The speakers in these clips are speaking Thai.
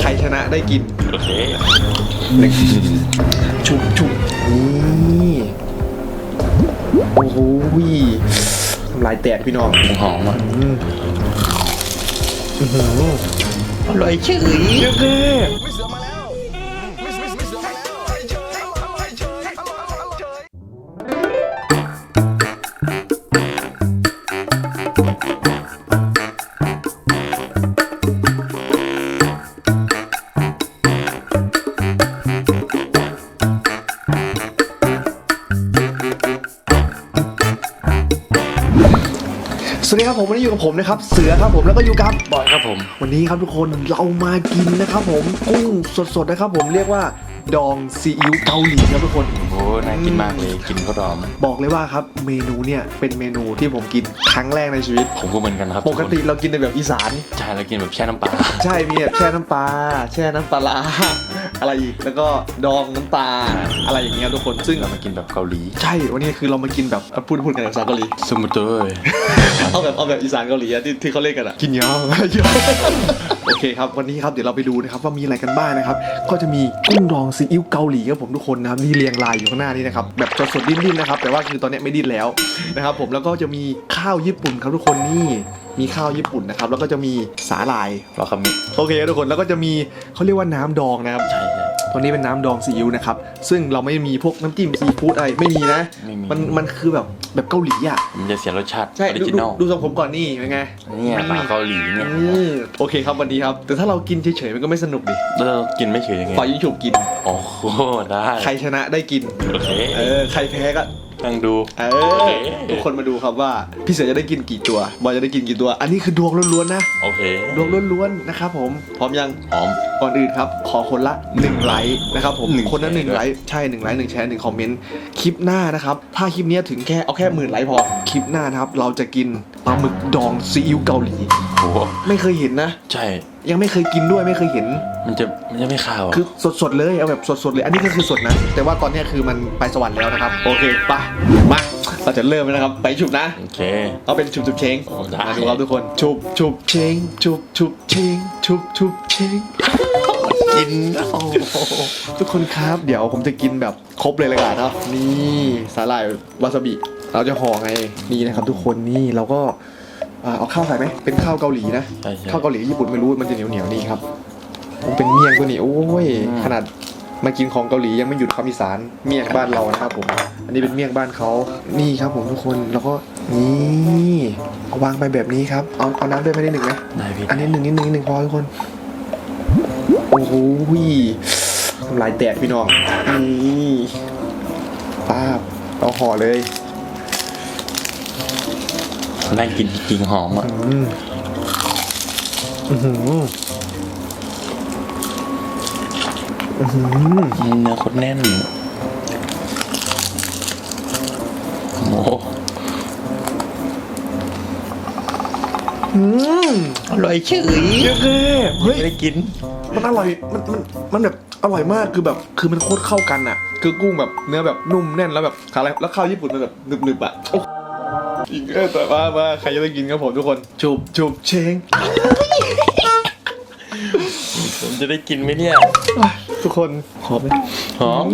ใครชนะได้กิน โอเคชุบชุบนี่โอ้โหทำลายแตกพี่น้องหอมอะอืมอื้อหืออร่อยเฉยเยอะเลย วัสดีครับผมวันนี้อยู่กับผมนะครับเสือครับผมแล้วก็อยู่กับบอยครับผม วันนี้ครับทุกคนเรามากินนะครับผมกุ้งสดๆนะครับผมเรียกว่าดองซีอิ๊วเกาหลีครับทุกคนโอ้น่ากินมากเลยกินข้าวดอมบอกเลยว่าครับเมนูเนี่ยเป็นเมนูที่ผมกินครั้งแรกในชีวิต ผมก็เหมือนกันครับปกติเรากินในแบบอีสานใช่แล้วกินแบบแช่น้ำปลาใช่มีแบบแช่น้ำปลาแช่น้ำปลาร้า อะไรอีก แล้วก็ดองน้ำปลาอะไรอย่างเงี้ยทุกคน ซึ่งเรามากินแบบเกาหลี ใช่ วันนี้คือเรามากินแบบอะพูดพูดกันภาษาเกาหลี สมุทรเลยเอาแบบเอาแบบอีสานเกาหลีอะที่ที่เขาเล่นกันอะกินเยอะเยอะโอเคครับ วันนี้ครับเดี๋ยวเราไปดูนะครับว่ามีอะไรกันบ้างนะครับ ก็จะมีกุ้งดองซีอิ๊วเกาหลีครับผมทุกคนนะครับนี่เรียงรายอยู่ข้างหน้านี้นะครับแบบสดๆดิ้นๆนะครับแต่ว่าคือตอนนี้ไม่ดิ้นแล้วนะครับผมแล้วก็จะมีข้าวญี่ปุ่นครับทุกคนนี่ มีข้าวญี่ปุ่นนะครับ แล้วก็จะมีสาหร่ายรอคำนี้โอเคครับทุกคนแล้วก็จะมีเขาเรียกว่าน้ำดองนะครับใช่ใช่ ตัวนี้เป็นน้ำดองซีอิ๊วนะครับ ซึ่งเราไม่มีพวกน้ำจิ้มซีฟู้ดอะไรไม่มีนะ ไม่มี มันมันคือแบบแบบเกาหลีอะ มันจะเสียรสชาติอใช่อริดูจิดูนอลดูทรงผมก่อนนี่เป็นไงเนี่ยปลาเกาหลีเนี่ยอืมโอเคครับวันนี้ครับ แต่ถ้าเรากินเฉยๆมันก็ไม่สนุกดิแล้วเรากินไม่เฉยยังไงฝ่ายยิงฉุบกิน โอ้โหได้ใครชนะได้กิน โอเคเออใครแพ้ก็ นั่งดู เอโออเคทุกคนมาดูครับว่า พี่เสือจะได้กินกี่ตัวบอยจะได้กินกี่ตัว อันนี้คือดวงล้วนๆนะ โอเคดวงล้วนๆนะครับผม พร้อมยังหอม ก่อนอื่นครับ ขอคนละ1ไลค์นะครับผมหนึ่งคนละแชร์หนึ่งด้วยไลค์ใช่หนึ่งไลค์หนึ่งแชร์หนึ่งคอมเมนต์คลิปหน้านะครับ ถ้าคลิปเนี้ยถึงแค่เอาแค่หมื่นไลค์พอคลิปหน้านะครับ เราจะกินปลาหมึกดองซีอิ๊วเกาหลีโอ้โหไม่เคยเห็นนะ ใช่ ยังไม่เคยกินด้วยไม่เคยเห็น มันจะมันจะไม่ขาวอะคือสดๆเลยเอาแบบสดๆเลย อันนี้ก็คือสดนะ แต่ว่าตอนเนี้ยคือมันไปสวรรค์แล้วนะครับ โอเคไปมา เราจะเริ่มแล้วนะครับ ไปฉุบนะ โอเค เอาเป็นฉุบฉุบเชงโอ้ได้ มาดูครับทุกคน ฉุบฉุบเชงฉุบฉุบเชงฉุบฉุบเชงกินโอ้โหทุกคนครับ เดี๋ยวผมจะกินแบบครบเลยละกันเนาะนี่สาหร่ายวาซาบิ เราจะห่อไง นี่นะครับทุกคน นี่เราก็อ่าเอาข้าวใส่ไหม เป็นข้าวเกาหลีนะ ใช่ใช่ข้าวเกาหลีญี่ปุ่นไม่รู้ มันจะเหนียวเหนียวๆนี่ครับ มันเป็นเมี่ยงตัวนี้โอ้ยอืมขนาด มากินของเกาหลียังไม่หยุดคำอีสานเมี่ยงบ้านเรานะครับผม อันนี้เป็นเมี่ยงบ้านเขานี่ครับผมทุกคนแล้วก็นี่เอาวางไปแบบนี้ครับเอาเอาน้ำด้วยไม่ได้หนึ่งไหมได้พี่อันนี้หนึ่งนิดหนึ่งนิดหนึ่งพอทุกคนโอ้โหทำลายแตกพี่น้องนี่ป้าบเอาห่อเลยนั่งกินจริงๆหอมอะ เนื้อโคตรแน่นโอ้โหอืมอร่อยเฉยเยอะเลยเฮ้ยไม่ได้กิน มันอร่อย มัน มัน มันแบบ อร่อยมาก คือแบบ คือมันโคตรเข้ากันอะ คือกุ้งแบบ เนื้อแบบนุ่มแน่นแล้วแบบอะไรแล้วข้าวญี่ปุ่นมันแบบหนึบๆอะโอ้อีกเออแต่ว่าว่าใครจะได้กินครับผมทุกคนจูบจูบเชงผมจะได้กินไหมเนี่ย ทุกคนขอไหมหอม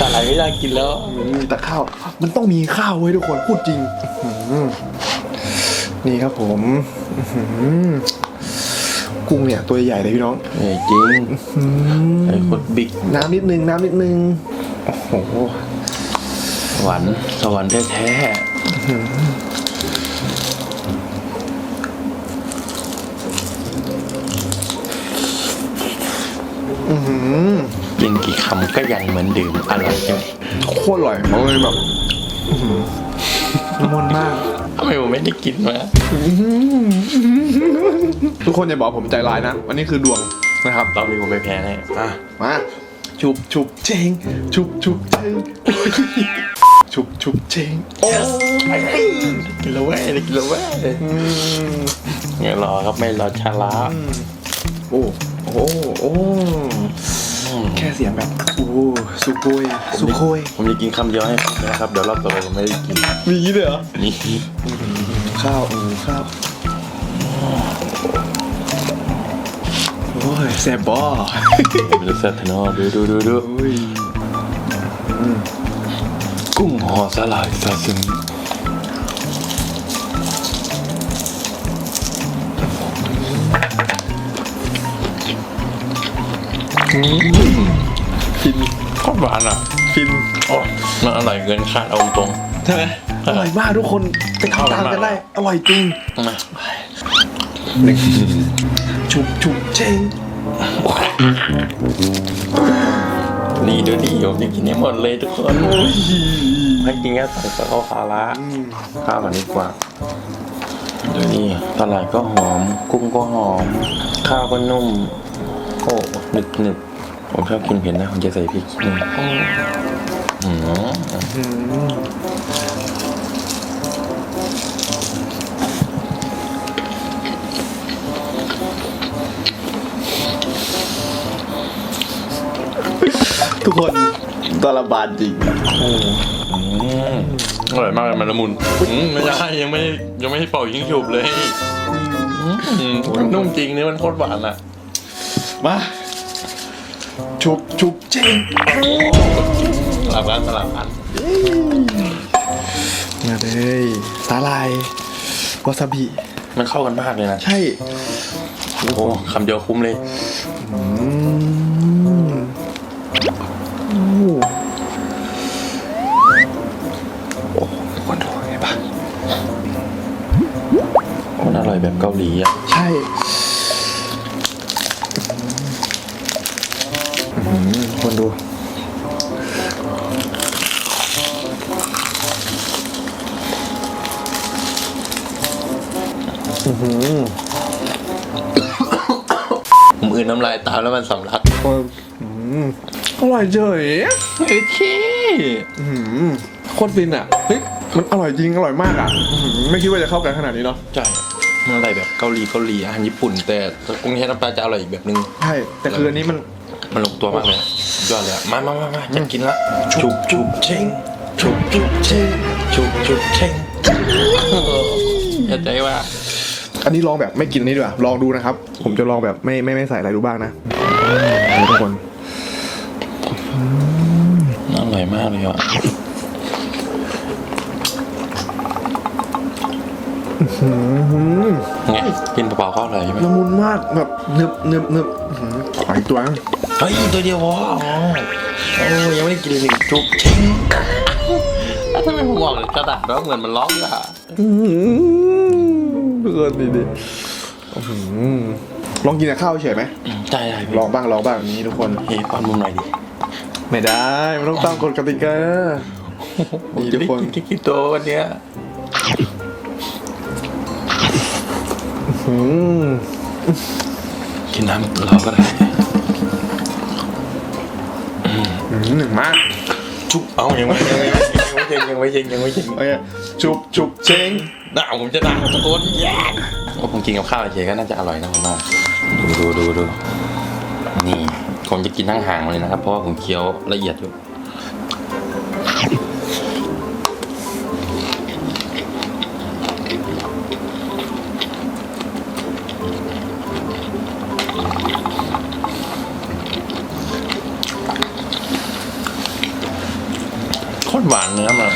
สาหร่ายไม่ได้กินแล้วมีแต่ข้าว มันต้องมีข้าวไว้ยทุกคนพูดจริงอื้อหือนี่ครับผมอื้อหือกุ้งเนี่ยตัวใหญ่เลยพี่น้องเอ้ยจริงอืมไอ้โคตรบิ๊กน้ำนิดนึงน้ำนิดนึงโอ้โหหวานสวรรค์แท้ อือหือๆกินกี่คำก็ยังเหมือนเดิมอร่อยจังโคตรอร่อยบอกเลยแบบอื้อหือละมุนมาก ทำไมผมไม่ได้กินมาทุกคนอย่าบอกผมใจร้ายนะอันนี้คือดวงนะครับ รอบนี้ผมไม่แพ้แน่อะมาชุบชุบเชงชุบชุบเชงชุบชุบเชงโอ้กินแล้วเว้ยได้กินแล้วเว้ยอืมอย่ารอครับไม่รอช้าละโอ้ โอ้โอ้แค่เสียงแบบโอ้สุโกยสุโคยผมจะกินคำเดียวให้นะครับ เดี๋ยวรอบต่อไปผมไม่ได้กินมีอย่างนี้เลยเหรอนี่ข้าวอือข้าวโอ้ยแซ่บบ่ดูเซตเนอะดูดูดูดูอุ้ยกุ้งห่อสลายซาซิมิ ฟินโคตรหวานอะฟินโอ้มันอร่อยเกินคาดเอาตรงใช่ไหมอร่อยมากทุกคนไปทำตามกันได้ อร่อยจริงๆมาฉุบฉุบเจงดีดูดีผมจะกินให้หมดเลยทุกคนให้กินแค่สองข้าวคาระข้าวแบบนี้ดีกว่าดูนี่สลายก็หอม กุ้งก็หอม ข้าวก็นุ่ม โอ้หนึบหนึบผมชอบกินเผ็ดนะผมจะใส่พริกนิดนึงอืมทุกคนตอลบานจริงอืมอร่อยมากเลยมันละมุนอืมไม่ได้ยังไม่ยังไม่ให้เป่ายิงฉุบเลยอืมมันนุ่มจริงนี่มันโคตรหวานอะ มาฉุบฉุบเจงสลับกันสลับกันมาเลยสาลายวาซาบิ มันเข้ากันมากเลยนะ ใช่ โอ้โหคำเดียวคุ้มเลยอืมโอ้โอ้คนดูไงปะมันอร่อยแบบเกาหลีอะ ใช่ ผมอื่นน้ำลายตามแล้วมันสำลักคนอืมอร่อยเฉยโอเคอื้อหือโคตรฟินอะเฮ้ยมันอร่อยจริงอร่อยมากอะอื้อหือไม่คิดว่าจะเข้ากันขนาดนี้เนาะใช่มันอร่อยแบบเกาหลีเกาหลีอาหารญี่ปุ่น แต่กรุงเทพน้ำปลาจะอร่อยอีกแบบนึง ใช่แต่คืออันนี้มันมันลงตัวมากเลยสุดยอดเลยอะมามามามาจะกินละชุบชุบเชงชุบชุบเชงชุบชุบเชงเข้าใจว่า อันนี้ลองแบบไม่กินอันนี้ดีกว่าลองดูนะครับ ผมจะลองแบบไม่ไม่ไม่ใส่อะไรดูบ้างนะนี่ทุกคนอร่อยมากเลยอะอื้อหือไงกินเปล่าๆก็อร่อยใช่ไหมละมุนมากแบบเนึบเนึบเนึบอื้อหือขออีกตัวนะเฮ้ยตัวเดียวพออ๋อโอ้ยังไม่ได้กินเลยนี่ชุบเชงแล้วทำไมผมบอกกระดาษแล้วเหมือนมันล็อกอะอื้อหือ ทุกคนดีดีอื้อหือลองกินกับข้าวเฉยไหมอืมใช่ได้พี่ลองบ้างลองบ้างอย่างนี้ทุกคน เฮ้ยป้อนมุมหน่อยดิไม่ได้ มันต้องตามกฎกติกา ผมจะได้กินที่กี่ตัววันเนี้ยอืมกินน้ำเราก็ได้อืมมากชุบเอายังไม่ยังไม่ยังไม่เช็งยังไม่เช็งยังไม่เช็งโอเคจุบจุบเชง ด่าผมจะด่าตะโกนแย่ก็ผมกินกับข้าวเฉยก็น่าจะอร่อยนะผมว่าดูดูดูดูนี่ผมจะกินทั้งหางเลยนะครับ เพราะว่าผมเคี้ยวละเอียดอยู่โคตรหวานเนื้อมัน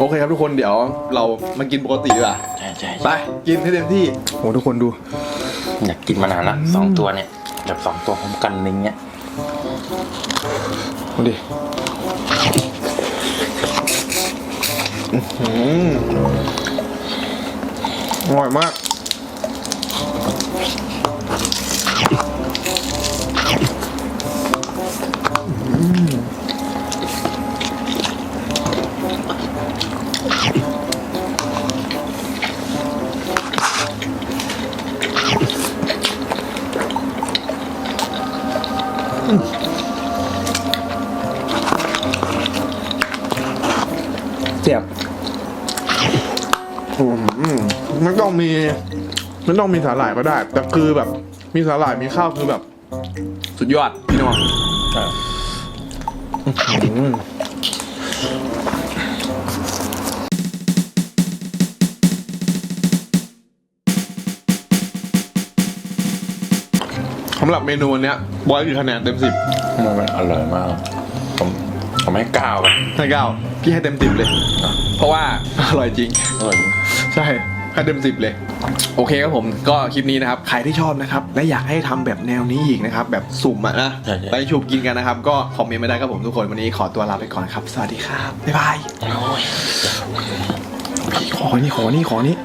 โอเคครับทุกคนเดี๋ยวเรามากินปกติดีกว่าใช่ใช่ไปกินให้เต็มที่โหทุกคนดู อยากกินมานานละสองตัวเนี่ยแบบสองตัวพร้อมกันอะไรเงี้ยดูดิอื้อหืออร่อยมาก เจ็บอืมไม่ต้องมีไม่ต้องมีสาหร่ายก็ได้ แต่คือแบบ มีสาหร่ายมีข้าวคือแบบ สุดยอดพี่น้อง หรับเมนูวันเนี้ยบอยกี่คะแนนเต็มสิบมันอร่อยมาก ผมผมให้เก้าไปให้เก้าพี่ให้เต็มสิบเลย เพราะว่าอร่อยจริง อร่อยจริง ใช่ให้เต็มสิบเลย โอเคครับผมก็คลิปนี้นะครับใครที่ชอบนะครับ และอยากให้ทำแบบแนวนี้อีกนะครับ แบบสุ่มอะนะไปชุบกินกันนะครับ ก็คอมเมนต์มาได้ครับผมทุกคนวันนี้ขอตัวลาไปก่อนครับ สวัสดีครับบ๊ายบายขอนี่ขอนี่ขอนี่